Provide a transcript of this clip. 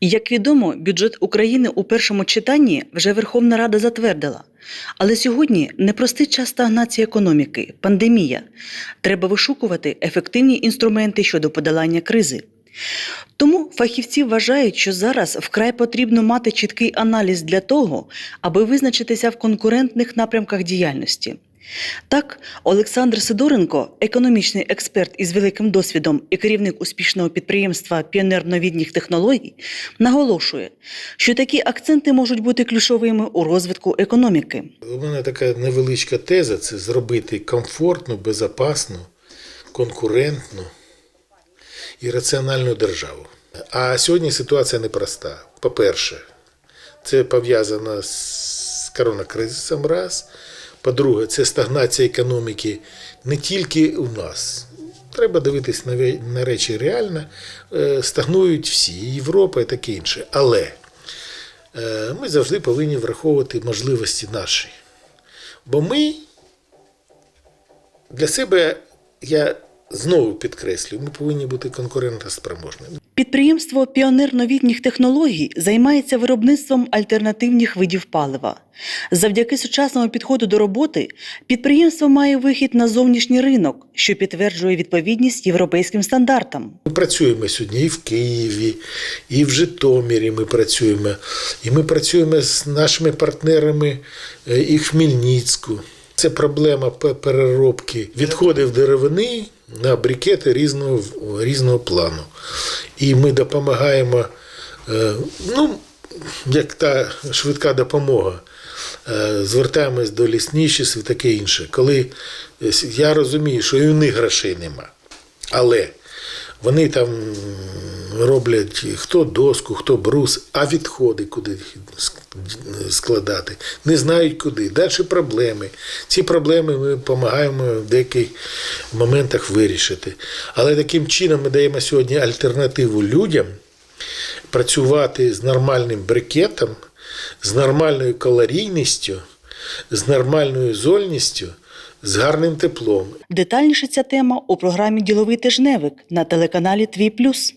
Як відомо, бюджет України у першому читанні вже Верховна Рада затвердила. Але сьогодні непростий час стагнації економіки, пандемія. Треба вишукувати ефективні інструменти щодо подолання кризи. Тому фахівці вважають, що зараз вкрай потрібно мати чіткий аналіз для того, аби визначитися в конкурентних напрямках діяльності. Так, Олександр Сидоренко, економічний експерт із великим досвідом і керівник успішного підприємства Піонер новітніх технологій, наголошує, що такі акценти можуть бути ключовими у розвитку економіки. У мене така невеличка теза це зробити комфортну, безпечну, конкурентну і раціональну державу. А сьогодні ситуація непроста. По-перше, це пов'язано з коронакризисом раз. По-друге, це стагнація економіки не тільки у нас. Треба дивитись на речі реально. Е, Стагнують всі, Європа і таке інше. Але е, ми завжди повинні враховувати можливості наші. Бо ми для себе, я знову підкреслюю, ми повинні бути конкурентоспроможними. Підприємство Піонер новітніх технологій займається виробництвом альтернативних видів палива. Завдяки сучасному підходу до роботи підприємство має вихід на зовнішній ринок, що підтверджує відповідність європейським стандартам. Ми працюємо сьогодні і в Києві, і в Житомирі ми працюємо. І ми працюємо з нашими партнерами е, і в Хмельницьку. Це проблема пе- переробки відходів деревини на брикети різного, різного плану. І ми допомагаємо, е, ну, як та швидка допомога. Е, Звертаємось до лісничів і таке інше. Коли е, я розумію, що і у них грошей нема. Але вони там роблять хто доску, хто брус, а відходи куди складати. Не знають куди. Далі проблеми. Ці проблеми ми допомагаємо в деяких моментах вирішити. Але таким чином ми даємо сьогодні альтернативу людям працювати з нормальним брикетом, з нормальною калорійністю, з нормальною зольністю, з гарним теплом. Детальніше ця тема у програмі Діловий тижневик на телеканалі Твій Плюс.